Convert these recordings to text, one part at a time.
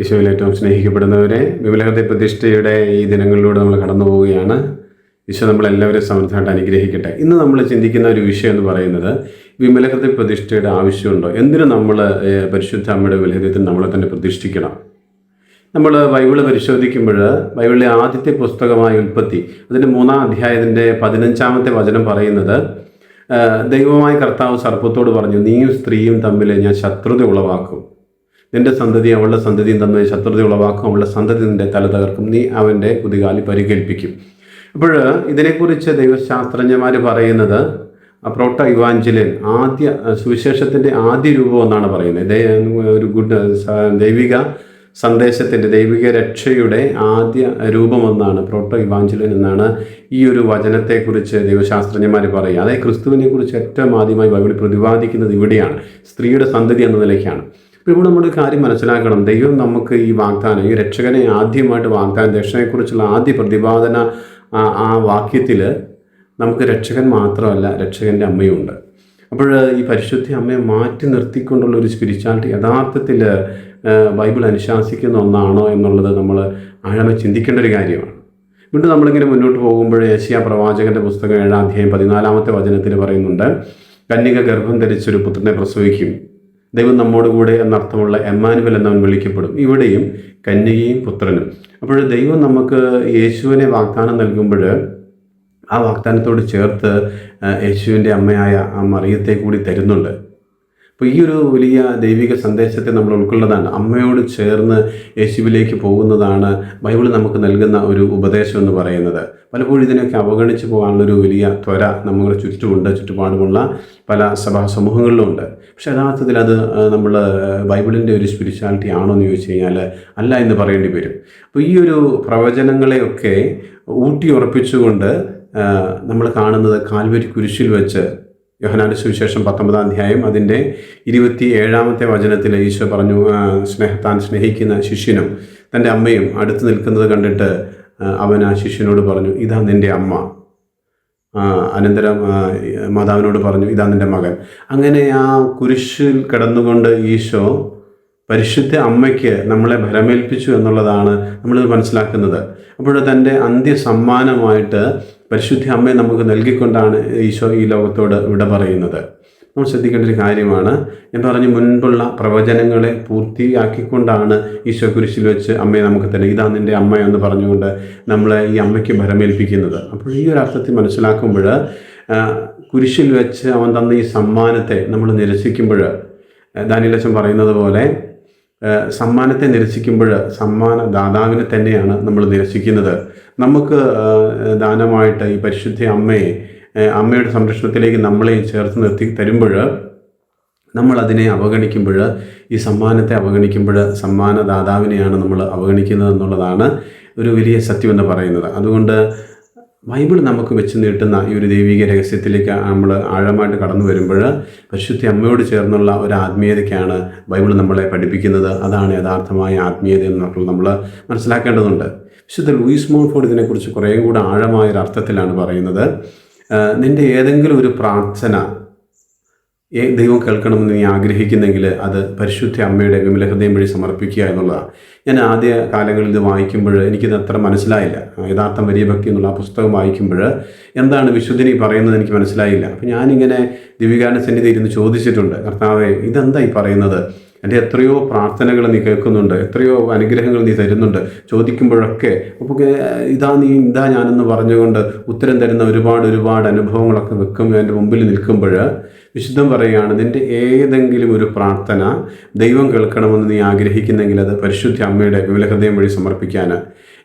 യേശുവിൽ ഏറ്റവും സ്നേഹിക്കപ്പെടുന്നവരെ വിമലഹൃദയ പ്രതിഷ്ഠയുടെ ഈ ദിനങ്ങളിലൂടെ നമ്മൾ കടന്നു പോവുകയാണ്. ഈശോ നമ്മളെല്ലാവരും സമൃദ്ധമായിട്ട് അനുഗ്രഹിക്കട്ടെ. ഇന്ന് നമ്മൾ ചിന്തിക്കുന്ന ഒരു വിഷയം എന്ന് പറയുന്നത് വിമലഹൃദയ പ്രതിഷ്ഠയുടെ ആവശ്യമുണ്ടോ? എന്തിനു നമ്മൾ പരിശുദ്ധ അമ്മയുടെ വിമലഹൃദയത്തിൽ നമ്മളെ തന്നെ പ്രതിഷ്ഠിക്കണം? നമ്മൾ ബൈബിൾ പരിശോധിക്കുമ്പോൾ ബൈബിളിലെ ആദ്യത്തെ പുസ്തകമായ ഉൽപ്പത്തി അതിന്റെ മൂന്നാം അധ്യായത്തിന്റെ പതിനഞ്ചാമത്തെ വചനം പറയുന്നത് ദൈവമായ കർത്താവ് സർപ്പത്തോട് പറഞ്ഞു നീയും സ്ത്രീയും തമ്മിൽ ഞാൻ ശത്രുത ഉളവാക്കും. നിന്റെ സന്തതി അവളുടെ സന്തതിയും തമ്മിൽ ശത്രുത ഉളവാക്കും അവളുടെ സന്തതി നിന്റെ തല തകർക്കും. നീ അവന്റെ കുതികാലി പരിക്കേൽപ്പിക്കും അപ്പോൾ ഇതിനെക്കുറിച്ച് ദൈവശാസ്ത്രജ്ഞന്മാർ പറയുന്നത് പ്രോട്ട ഇവാഞ്ചലിൻ ആദ്യ സുവിശേഷത്തിന്റെ ആദ്യ രൂപം എന്നാണ് പറയുന്നത്. ഒരു ഗുഡ് ദൈവിക സന്ദേശത്തിന്റെ ദൈവിക രക്ഷയുടെ ആദ്യ രൂപമെന്നാണ് പ്രോട്ടോ ഇവാഞ്ചലിൻ എന്നാണ് ഈ ഒരു വചനത്തെക്കുറിച്ച് ദൈവശാസ്ത്രജ്ഞന്മാർ പറയുക. അതായത് ക്രിസ്തുവിനെക്കുറിച്ച് ഏറ്റവും ആദ്യമായി ബൈബിൾ പ്രതിപാദിക്കുന്നത് ഇവിടെയാണ്. സ്ത്രീയുടെ സന്തതി എന്ന നിലയ്ക്കാണ്. അപ്പോൾ ഇവിടെ നമ്മൾ ഒരു കാര്യം മനസ്സിലാക്കണം. ദൈവം നമുക്ക് ഈ വാഗ്ദാനം ഈ രക്ഷകനെ ആദ്യമായിട്ട് വാഗ്ദാനം രക്ഷകനെക്കുറിച്ചുള്ള ആദ്യ പ്രതിപാദന ആ- ആ വാക്യത്തിൽ നമുക്ക് രക്ഷകൻ മാത്രമല്ല രക്ഷകന്റെ അമ്മയുണ്ട് അപ്പോൾ ഈ പരിശുദ്ധി അമ്മയെ മാറ്റി നിർത്തിക്കൊണ്ടുള്ള ഒരു സ്പിരിച്വാലിറ്റി യഥാർത്ഥത്തിൽ ബൈബിൾ അനുശാസിക്കുന്ന ഒന്നാണോ എന്നുള്ളത് നമ്മൾ ആഴമ ചിന്തിക്കേണ്ട ഒരു കാര്യമാണ്. വീണ്ടും നമ്മളിങ്ങനെ മുന്നോട്ട് പോകുമ്പോൾ ഏഷ്യ പ്രവാചകന്റെ പുസ്തകം ഏഴാം അധ്യായം പതിനാലാമത്തെ വചനത്തിൽ പറയുന്നുണ്ട് കന്യക ഗർഭം ധരിച്ചൊരു പുത്രനെ പ്രസവിക്കും. ദൈവം നമ്മോട് കൂടെ എന്നർത്ഥമുള്ള എമ്മാനുവൽ എന്നവൻ വിളിക്കപ്പെടും. ഇവിടെയും കന്യകയും പുത്രനും. അപ്പോൾ ദൈവം നമുക്ക് യേശുവിനെ വാഗ്ദാനം നൽകുമ്പോൾ ആ വാഗ്ദാനത്തോട് ചേർത്ത് യേശുവിന്റെ അമ്മയായ ആ മറിയത്തെ കൂടി തരുന്നുണ്ട്. അപ്പോൾ ഈ ഒരു വലിയ ദൈവിക സന്ദേശത്തെ നമ്മൾ ഉൾക്കൊള്ളതാണ് അമ്മയോട് ചേർന്ന് യേശുവിലേക്ക് പോകുന്നതാണ് ബൈബിൾ നമുക്ക് നൽകുന്ന ഒരു ഉപദേശം എന്ന് പറയുന്നത്. പലപ്പോഴും ഇതിനൊക്കെ അവഗണിച്ച് പോകാനുള്ളൊരു വലിയ ത്വര നമ്മുടെ ചുറ്റുമുണ്ട് ചുറ്റുപാടുമുള്ള പല സഭാ സമൂഹങ്ങളിലുമുണ്ട് പക്ഷേ യഥാർത്ഥത്തിൽ അത് നമ്മൾ ബൈബിളിന്റെ ഒരു സ്പിരിച്വാലിറ്റി ആണോ എന്ന് ചോദിച്ചു കഴിഞ്ഞാൽ അല്ല എന്ന് പറയേണ്ടി വരും. അപ്പോൾ ഈ ഒരു പ്രവചനങ്ങളെയൊക്കെ ഊട്ടിയുറപ്പിച്ചുകൊണ്ട് നമ്മൾ കാണുന്നത് കാൽവരി കുരിശിൽ വെച്ച് യോഹനാന്റെ സുവിശേഷം പത്തൊമ്പതാം അധ്യായം അതിന്റെ ഇരുപത്തി ഏഴാമത്തെ വചനത്തിൽ ഈശോ പറഞ്ഞു സ്നേഹ താൻ സ്നേഹിക്കുന്ന ശിഷ്യനും തന്റെ അമ്മയും അടുത്ത് നിൽക്കുന്നത് കണ്ടിട്ട് അവൻ ആ ശിഷ്യനോട് പറഞ്ഞു ഇതാ നിന്റെ അമ്മ. അനന്തരം മാതാവിനോട് പറഞ്ഞു ഇതാ നിന്റെ മകൻ. അങ്ങനെ ആ കുരിശിൽ കിടന്നുകൊണ്ട് ഈശോ പരിശുദ്ധ അമ്മയ്ക്ക് നമ്മളെ ഭരമേൽപ്പിച്ചു എന്നുള്ളതാണ് നമ്മൾ മനസ്സിലാക്കുന്നത്. അപ്പോൾ തന്റെ അന്ത്യ സമ്മാനമായിട്ട് പരിശുദ്ധ അമ്മയെ നമുക്ക് നൽകിക്കൊണ്ടാണ് ഈശോ ഈ ലോകത്തോട് വിട പറയുന്നത്. നമ്മൾ ശ്രദ്ധിക്കേണ്ട ഒരു കാര്യമാണ്. എന്ന് പറഞ്ഞു മുൻപുള്ള പ്രവചനങ്ങളെ പൂർത്തിയാക്കിക്കൊണ്ടാണ് ഈശോ കുരിശിൽ വെച്ച് അമ്മയെ നമുക്ക് തന്നെ ഇതാ നിന്റെ അമ്മ എന്ന് പറഞ്ഞുകൊണ്ട് നമ്മളെ ഈ അമ്മയ്ക്ക് ഭരമേൽപ്പിക്കുന്നത്. അപ്പോൾ ഈ ഒരു അർത്ഥത്തിൽ മനസ്സിലാക്കുമ്പോൾ കുരിശിൽ വെച്ച് അവൻ തന്ന ഈ സമ്മാനത്തെ നമ്മൾ നിരസിക്കുമ്പോൾ ദാനിലച്ചൻ പറയുന്നത് പോലെ സമ്മാനത്തെ നിരസിക്കുമ്പോൾ സമ്മാന ദാതാവിനെ തന്നെയാണ് നമ്മൾ നിരസിക്കുന്നത്. നമുക്ക് ദാനമായിട്ട് ഈ പരിശുദ്ധ അമ്മയെ അമ്മയുടെ സംരക്ഷണത്തിലേക്ക് നമ്മളെ ചേർത്ത് നിർത്തി തരുമ്പോൾ നമ്മൾ അതിനെ അവഗണിക്കുമ്പോൾ ഈ സമ്മാനത്തെ അവഗണിക്കുമ്പോൾ സമ്മാനദാതാവിനെയാണ് നമ്മൾ അവഗണിക്കുന്നത് എന്നുള്ളതാണ് ഒരു വലിയ സത്യം എന്ന് പറയുന്നത്. അതുകൊണ്ട് ബൈബിൾ നമുക്ക് വെച്ച് നീട്ടുന്ന ഈ ഒരു ദൈവിക രഹസ്യത്തിലേക്ക് നമ്മൾ ആഴമായിട്ട് കടന്നു വരുമ്പോൾ പരിശുദ്ധ അമ്മയോട് ചേർന്നുള്ള ഒരു ആത്മീയതയ്ക്കാണ് ബൈബിൾ നമ്മളെ പഠിപ്പിക്കുന്നത്. അതാണ് യഥാർത്ഥമായ ആത്മീയത എന്നുള്ളത് നമ്മൾ മനസ്സിലാക്കേണ്ടതുണ്ട്. വിശുദ്ധ ലൂയിസ് മോൺഫോർഡ് ഇതിനെക്കുറിച്ച് കുറേയും കൂടെ ആഴമായൊരു അർത്ഥത്തിലാണ് പറയുന്നത് നിന്റെ ഏതെങ്കിലും ഒരു പ്രാർത്ഥന ദൈവം കേൾക്കണമെന്ന് നീ ആഗ്രഹിക്കുന്നെങ്കിൽ അത് പരിശുദ്ധ അമ്മയുടെ വിമല ഹൃദയം വഴി സമർപ്പിക്കുക എന്നുള്ളതാണ് ഞാൻ ആദ്യ കാലങ്ങളിൽ ഇത് വായിക്കുമ്പോൾ എനിക്കിത് അത്ര മനസ്സിലായില്ല. യഥാർത്ഥം വലിയ ഭക്തി എന്നുള്ള ആ പുസ്തകം വായിക്കുമ്പോൾ എന്താണ് വിശുദ്ധിനി പറയുന്നത് എനിക്ക് മനസ്സിലായില്ല. അപ്പം ഞാനിങ്ങനെ ദിവികാന സന്നിധി ഇരുന്ന് ചോദിച്ചിട്ടുണ്ട്. കർത്താവെ ഇതെന്താ ഈ പറയുന്നത്? എന്റെ എത്രയോ പ്രാർത്ഥനകൾ നീ കേൾക്കുന്നുണ്ട്. എത്രയോ അനുഗ്രഹങ്ങൾ നീ തരുന്നുണ്ട്. ചോദിക്കുമ്പോഴൊക്കെ അപ്പോൾ ഇതാ നീ ഇതാ ഞാനെന്ന് പറഞ്ഞുകൊണ്ട് ഉത്തരം തരുന്ന ഒരുപാട് ഒരുപാട് അനുഭവങ്ങളൊക്കെ വെക്കും എന്റെ മുമ്പിൽ നിൽക്കുമ്പോൾ വിശുദ്ധം പറയുകയാണ് നിന്റെ ഏതെങ്കിലും ഒരു പ്രാർത്ഥന ദൈവം കേൾക്കണമെന്ന് നീ ആഗ്രഹിക്കുന്നെങ്കിൽ അത് പരിശുദ്ധ അമ്മയുടെ വിമലഹൃദയം വഴി സമർപ്പിക്കാൻ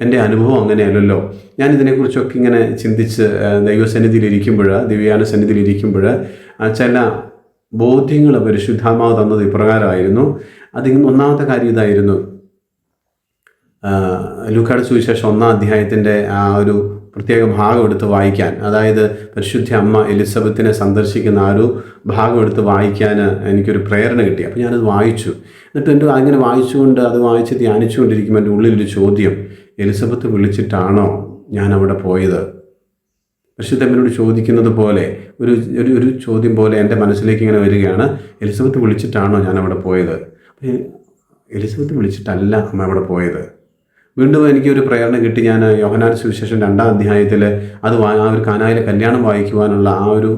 എന്റെ അനുഭവം അങ്ങനെയല്ലല്ലോ. ഞാൻ ഇതിനെക്കുറിച്ചൊക്കെ ഇങ്ങനെ ചിന്തിച്ച് ഇരിക്കുമ്പോൾ ദിവ്യാന സന്നിധിയിൽ ഇരിക്കുമ്പോൾ ചില ബോധ്യങ്ങൾ പരിശുദ്ധാമാവ് തന്നത് ഇപ്രകാരമായിരുന്നു. അതിൽ ഒന്നാമത്തെ കാര്യം ഇതായിരുന്നു. ലൂക്കാട് സുവിശേഷം ഒന്നാം അധ്യായത്തിന്റെ ആ ഒരു പ്രത്യേക ഭാഗം എടുത്ത് വായിക്കാൻ അതായത് പരിശുദ്ധ അമ്മ എലിസബത്തിനെ സന്ദർശിക്കുന്ന ആ ഒരു ഭാഗം എടുത്ത് വായിക്കാൻ എനിക്കൊരു പ്രേരണ കിട്ടി. അപ്പോൾ ഞാനത് വായിച്ചു. എന്നിട്ട് എന്റെ അങ്ങനെ വായിച്ചുകൊണ്ട് അത് വായിച്ച് ധ്യാനിച്ചുകൊണ്ടിരിക്കുമ്പോൾ എന്റെ ഉള്ളിലൊരു ചോദ്യം എലിസബത്ത് വിളിച്ചിട്ടാണോ ഞാൻ അവിടെ പോയത് പരിശുദ്ധമ്മനോട് ചോദിക്കുന്നത് പോലെ ഒരു ഒരു ഒരു ചോദ്യം പോലെ എന്റെ മനസ്സിലേക്ക് ഇങ്ങനെ വരികയാണ് എലിസബത്ത് വിളിച്ചിട്ടാണോ ഞാൻ അവിടെ പോയത്? എലിസബത്ത് വിളിച്ചിട്ടല്ല അമ്മ അവിടെ പോയത്. വീണ്ടും എനിക്കൊരു പ്രേരണ കിട്ടി. ഞാൻ യോഹനാൻ സുവിശേഷം രണ്ടാം അധ്യായത്തിൽ അത് ആ ഒരു കാനായിലെ കല്യാണം വായിക്കുവാനുള്ള ആ ഒരു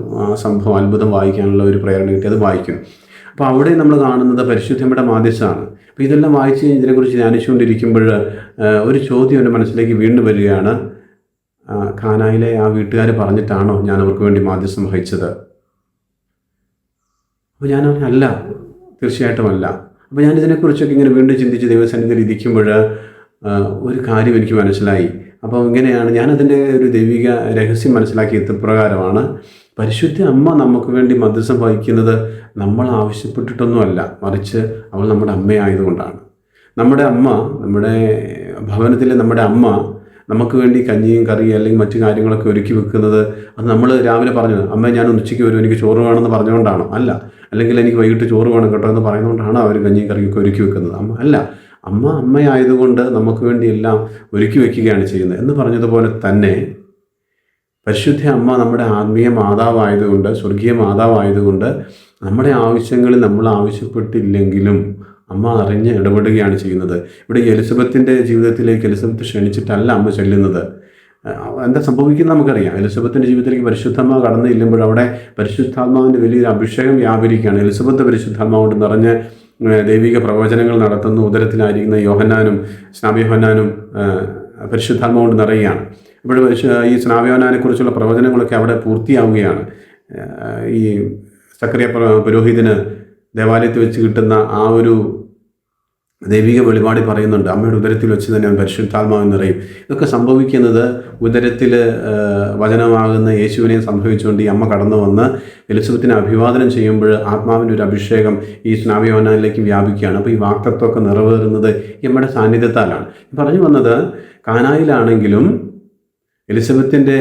സംഭവം അത്ഭുതം വായിക്കാനുള്ള ഒരു പ്രേരണ കിട്ടി. അത് വായിക്കും. അപ്പോൾ അവിടെ നമ്മൾ കാണുന്നത് പരിശുദ്ധമ്മയുടെ മാധ്യസ്ഥാണ് അപ്പോൾ ഇതെല്ലാം വായിച്ച് ഇതിനെക്കുറിച്ച് ധ്യാനിച്ചുകൊണ്ടിരിക്കുമ്പോൾ ഒരു ചോദ്യം എന്റെ മനസ്സിലേക്ക് വീണ്ടും വരികയാണ്. കാനായിലെ ആ വീട്ടുകാർ പറഞ്ഞിട്ടാണോ ഞാൻ അവർക്ക് വേണ്ടി മാധ്യസ്ഥം വഹിച്ചത്? അപ്പോൾ ഞാൻ അല്ല തീർച്ചയായിട്ടും അല്ല. അപ്പോൾ ഞാൻ ഇതിനെക്കുറിച്ചൊക്കെ ഇങ്ങനെ വീണ്ടും ചിന്തിച്ച് ദൈവസന്നിധിയിൽ ഇരിക്കുമ്പോൾ ഒരു കാര്യം എനിക്ക് മനസ്സിലായി. അപ്പോൾ ഇങ്ങനെയാണ് ഞാനതിന്റെ ഒരു ദൈവിക രഹസ്യം മനസ്സിലാക്കിയത് എത്തപ്രകാരമാണ് പരിശുദ്ധ അമ്മ നമുക്ക് വേണ്ടി മധ്യസ്ഥം വഹിക്കുന്നത് നമ്മൾ ആവശ്യപ്പെട്ടിട്ടൊന്നുമല്ല. മറിച്ച് അവൾ നമ്മുടെ അമ്മയായതുകൊണ്ടാണ്. നമ്മുടെ അമ്മ നമ്മുടെ ഭവനത്തിലെ നമ്മുടെ അമ്മ നമുക്ക് വേണ്ടി കഞ്ഞിയും കറിയും അല്ലെങ്കിൽ മറ്റു കാര്യങ്ങളൊക്കെ ഒരുക്കി വെക്കുന്നത് അത് നമ്മൾ രാവിലെ പറഞ്ഞത് അമ്മ ഞാൻ ഉച്ചയ്ക്ക് വരും എനിക്ക് ചോറ് വേണമെന്ന് പറഞ്ഞുകൊണ്ടാണോ. അല്ല. അല്ലെങ്കിൽ എനിക്ക് വൈകിട്ട് ചോറ് വേണം കേട്ടോ എന്ന് പറയുന്നതുകൊണ്ടാണ് അവർ കഞ്ഞിയും കറിയൊക്കെ ഒരുക്കി വെക്കുന്നത്. അമ്മ അല്ല. അമ്മ അമ്മയായതുകൊണ്ട് നമുക്ക് വേണ്ടി എല്ലാം ഒരുക്കി വയ്ക്കുകയാണ് ചെയ്യുന്നത്. എന്ന് പറഞ്ഞതുപോലെ തന്നെ പരിശുദ്ധ അമ്മ നമ്മുടെ ആത്മീയ മാതാവായതുകൊണ്ട് സ്വർഗീയ മാതാവായതുകൊണ്ട് നമ്മുടെ ആവശ്യങ്ങളിൽ നമ്മൾ ആവശ്യപ്പെട്ടില്ലെങ്കിലും അമ്മ അറിഞ്ഞ് ഇടപെടുകയാണ് ചെയ്യുന്നത്. ഇവിടെ എലിസബത്തിന്റെ ജീവിതത്തിലേക്ക് എലിസബത്ത് ക്ഷണിച്ചിട്ടല്ല അമ്മ ചെല്ലുന്നത്. എന്താ സംഭവിക്കുന്നത് നമുക്കറിയാം. എലിസബത്തിന്റെ ജീവിതത്തിലേക്ക് പരിശുദ്ധമ്മ കടന്നു ചെല്ലുമ്പോൾ അവിടെ പരിശുദ്ധാത്മാവിന്റെ വലിയൊരു അഭിഷേകം വ്യാപരിക്കുകയാണ്. എലിസബത്ത് പരിശുദ്ധാത്മാവ് കൊണ്ട് നിറഞ്ഞ് ദൈവിക പ്രവചനങ്ങൾ നടത്തുന്നു ഉദരത്തിലായിരിക്കുന്ന യോഹന്നാനും സ്നാബിയോഹന്നാനും പരിശുദ്ധാത്മ കൊണ്ട് നിറയുകയാണ്. ഇപ്പോഴും പരിശു ഈ സ്നാവ്യോനാനെ കുറിച്ചുള്ള പ്രവചനങ്ങളൊക്കെ അവിടെ പൂർത്തിയാവുകയാണ്. ഈ സക്രിയ പുര- പുരോഹിതന് ദേവാലയത്തിൽ വെച്ച് കിട്ടുന്ന ആ ഒരു ദൈവിക വെളിപാടി പറയുന്നുണ്ട് അമ്മയുടെ ഉദരത്തിൽ വെച്ച് തന്നെ പരിശുദ്ധാത്മാവ് നിറയും. ഇതൊക്കെ സംഭവിക്കുന്നത് ഉദരത്തിൽ വചനമാകുന്ന യേശുവിനെ സംഭവിച്ചുകൊണ്ട് ഈ അമ്മ കടന്നു വന്ന് എലിസബത്തിനെ അഭിവാദനം ചെയ്യുമ്പോൾ ആത്മാവിന്റെ ഒരു അഭിഷേകം ഈ സ്നാവിയോനയിലേക്ക് വ്യാപിക്കുകയാണ്. അപ്പോൾ ഈ വാക്തത്വമൊക്കെ നിറവേറുന്നത് ഈ അമ്മയുടെ സാന്നിധ്യത്താലാണ്. പറഞ്ഞു വന്നത് കാനായിലാണെങ്കിലും എലിസബത്തിന്റെ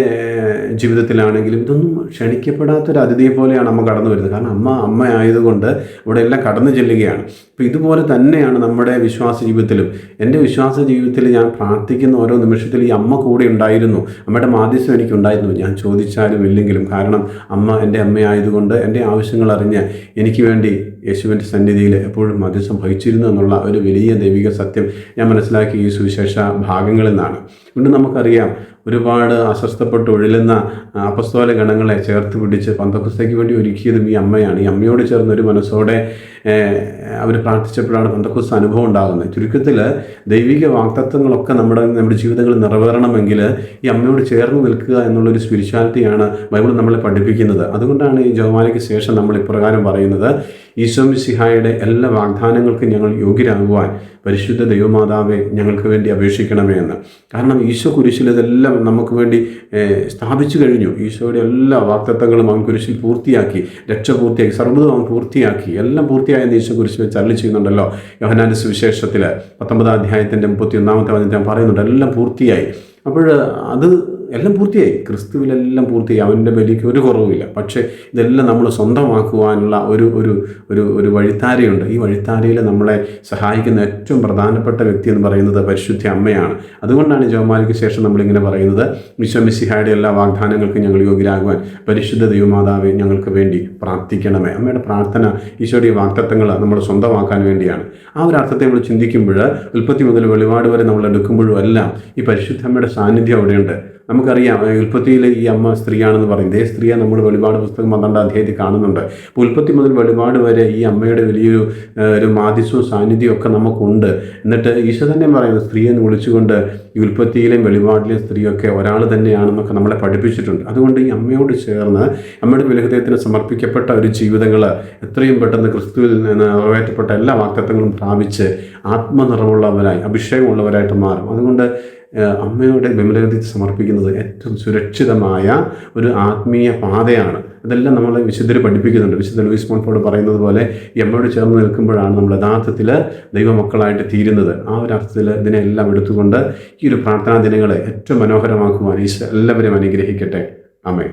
ജീവിതത്തിലാണെങ്കിലും ഇതൊന്നും ക്ഷണിക്കപ്പെടാത്തൊരു അതിഥിയെ പോലെയാണ് അമ്മ കടന്നു വരുന്നത്. കാരണം അമ്മ അമ്മ ആയതുകൊണ്ട് ഇവിടെ എല്ലാം കടന്നു ചെല്ലുകയാണ്. അപ്പോൾ ഇതുപോലെ തന്നെയാണ് നമ്മുടെ വിശ്വാസ ജീവിതത്തിലും. എന്റെ വിശ്വാസ ജീവിതത്തിൽ ഞാൻ പ്രാർത്ഥിക്കുന്ന ഓരോ നിമിഷത്തിൽ ഈ അമ്മ കൂടെ ഉണ്ടായിരുന്നു. അമ്മയുടെ മാധ്യസ്ഥം എനിക്കുണ്ടായിരുന്നു. ഞാൻ ചോദിച്ചാലും ഇല്ലെങ്കിലും കാരണം അമ്മ എന്റെ അമ്മയായതുകൊണ്ട് എന്റെ ആവശ്യങ്ങൾ അറിഞ്ഞ് എനിക്ക് വേണ്ടി യേശുവിന്റെ സന്നിധിയിൽ എപ്പോഴും മധ്യസ്ഥം വഹിച്ചിരുന്നു എന്നുള്ള ഒരു വലിയ ദൈവിക സത്യം ഞാൻ മനസ്സിലാക്കി ഈ സുവിശേഷ ഭാഗങ്ങളിൽ നിന്നാണ്. വീണ്ടും നമുക്കറിയാം ഒരുപാട് അസ്വസ്ഥപ്പെട്ട് ഒഴിലുന്ന അപസ്തോല ഗണങ്ങളെ ചേർത്ത് പിടിച്ച് പന്തക്കുസ്തയ്ക്ക് വേണ്ടി ഒരുക്കിയതും ഈ അമ്മയാണ്. ഈ അമ്മയോട് ചേർന്ന് ഒരു മനസ്സോടെ അവർ പ്രാർത്ഥിച്ചപ്പോഴാണ് പന്തക്കുസ്ത അനുഭവം ഉണ്ടാകുന്നത്. ചുരുക്കത്തിൽ ദൈവിക വാക്തത്വങ്ങളൊക്കെ നമ്മുടെ നമ്മുടെ ജീവിതങ്ങളിൽ നിറവേറണമെങ്കിൽ ഈ അമ്മയോട് ചേർന്ന് നിൽക്കുക എന്നുള്ളൊരു സ്പിരിച്വാലിറ്റിയാണ് ബൈബിൾ നമ്മളെ പഠിപ്പിക്കുന്നത്. അതുകൊണ്ടാണ് ഈ ജവമാലയ്ക്ക് ശേഷം നമ്മൾ ഇപ്രകാരം പറയുന്നത് ഈശോ മിശിഹായുടെ എല്ലാ വാഗ്ദാനങ്ങൾക്കും ഞങ്ങൾ യോഗ്യരാകുവാൻ പരിശുദ്ധ ദൈവമാതാവെ ഞങ്ങൾക്ക് വേണ്ടി അപേക്ഷിക്കണമേ എന്ന്. കാരണം ഈശോ കുരിശിൽ ഇതെല്ലാം നമുക്ക് വേണ്ടി സ്ഥാപിച്ചു കഴിഞ്ഞു. ഈശോയുടെ എല്ലാ വാക്തത്വങ്ങളും അവൻ കുരിശിൽ പൂർത്തിയാക്കി രക്ഷ പൂർത്തിയാക്കി സർവതും അവൻ പൂർത്തിയാക്കി എല്ലാം പൂർത്തിയായെന്ന് ഈശോ കുറിച്ച് വെച്ച് അരളി ചെയ്യുന്നുണ്ടല്ലോ യോഹനാന്റെ സുവിശേഷത്തിൽ പത്തൊമ്പതാം അധ്യായത്തിന്റെ മുപ്പത്തി ഒന്നാമത്തെ വചനത്തിൽ പറയുന്നുണ്ട് എല്ലാം പൂർത്തിയായി. അപ്പോൾ അത് എല്ലാം പൂർത്തിയായി. ക്രിസ്തുവിലെല്ലാം പൂർത്തിയായി. അവന്റെ ബലിക്ക് ഒരു കുറവുമില്ല. പക്ഷേ ഇതെല്ലാം നമ്മൾ സ്വന്തമാക്കുവാനുള്ള ഒരു ഒരു ഒരു ഒരു വഴിത്താരയുണ്ട്. ഈ വഴിത്താരയിൽ നമ്മളെ സഹായിക്കുന്ന ഏറ്റവും പ്രധാനപ്പെട്ട വ്യക്തി എന്ന് പറയുന്നത് പരിശുദ്ധ അമ്മയാണ്. അതുകൊണ്ടാണ് ജോമാലിക്ക് ശേഷം നമ്മളിങ്ങനെ പറയുന്നത് വിശ്വമിസിഹായുടെ എല്ലാ വാഗ്ദാനങ്ങൾക്കും ഞങ്ങൾ യോഗ്യരാകുവാൻ പരിശുദ്ധ ദൈവമാതാവെ ഞങ്ങൾക്ക് വേണ്ടി പ്രാർത്ഥിക്കണമേ. അമ്മയുടെ പ്രാർത്ഥന ഈശോയുടെ ഈ വാക്തത്വങ്ങൾ നമ്മൾ സ്വന്തമാക്കാൻ വേണ്ടിയാണ്. ആ ഒരു അർത്ഥത്തെ നമ്മൾ ചിന്തിക്കുമ്പോൾ ഉൽപ്പത്തി മുതൽ വെളിപാട് വരെ നമ്മൾ എടുക്കുമ്പോഴും എല്ലാം ഈ പരിശുദ്ധ അമ്മയുടെ സാന്നിധ്യം അവിടെയുണ്ട്. നമുക്കറിയാം ഉൽപ്പത്തിയിൽ ഈ അമ്മ സ്ത്രീയാണെന്ന് പറയും ഇതേ സ്ത്രീയെ നമ്മൾ വെളിപാട് പുസ്തകം പന്ത്രണ്ടാം അധ്യായത്തിൽ കാണുന്നുണ്ട്. അപ്പോൾ ഉൽപ്പത്തി മുതൽ വെളിപാട് വരെ ഈ അമ്മയുടെ വലിയൊരു ഒരു മാതിസ്വവും സാന്നിധ്യവും ഒക്കെ നമുക്കുണ്ട്. എന്നിട്ട് ഈശോ തന്നെ പറയുന്നത് സ്ത്രീയെ എന്ന് വിളിച്ചുകൊണ്ട് ഈ ഉൽപ്പത്തിയിലെയും വെളിപാടിലെയും സ്ത്രീയൊക്കെ ഒരാൾ തന്നെയാണെന്നൊക്കെ നമ്മളെ പഠിപ്പിച്ചിട്ടുണ്ട്. അതുകൊണ്ട് ഈ അമ്മയോട് ചേർന്ന് അമ്മയുടെ വിലഹൃദയത്തിന് സമർപ്പിക്കപ്പെട്ട ഒരു ജീവിതങ്ങൾ എത്രയും പെട്ടെന്ന് ക്രിസ്തുവിൽ നിറവേറ്റപ്പെട്ട എല്ലാ വാക്തത്വങ്ങളും പ്രാപിച്ച് ആത്മനിറവുള്ളവരായി അഭിഷേകമുള്ളവരായിട്ട് മാറും. അതുകൊണ്ട് അമ്മയുടെ വിമലഗതി സമർപ്പിക്കുന്നത് ഏറ്റവും സുരക്ഷിതമായ ഒരു ആത്മീയ പാതയാണ്. ഇതെല്ലാം നമ്മൾ വിശുദ്ധർ പഠിപ്പിക്കുന്നുണ്ട്. വിശുദ്ധ ലൂയിസ് മോൺഫോർഡ് പറയുന്നത് പോലെ ഈ അമ്മയോട് ചേർന്ന് നിൽക്കുമ്പോഴാണ് നമ്മൾ യഥാർത്ഥത്തിൽ ദൈവമക്കളായിട്ട് തീരുന്നത്. ആ ഒരു അർത്ഥത്തിൽ ഇതിനെല്ലാം എടുത്തുകൊണ്ട് ഈ ഒരു പ്രാർത്ഥനാ ദിനങ്ങളെ ഏറ്റവും മനോഹരമാക്കുവാൻ ഈശ്വര എല്ലാവരെയും അനുഗ്രഹിക്കട്ടെ. അമ്മേ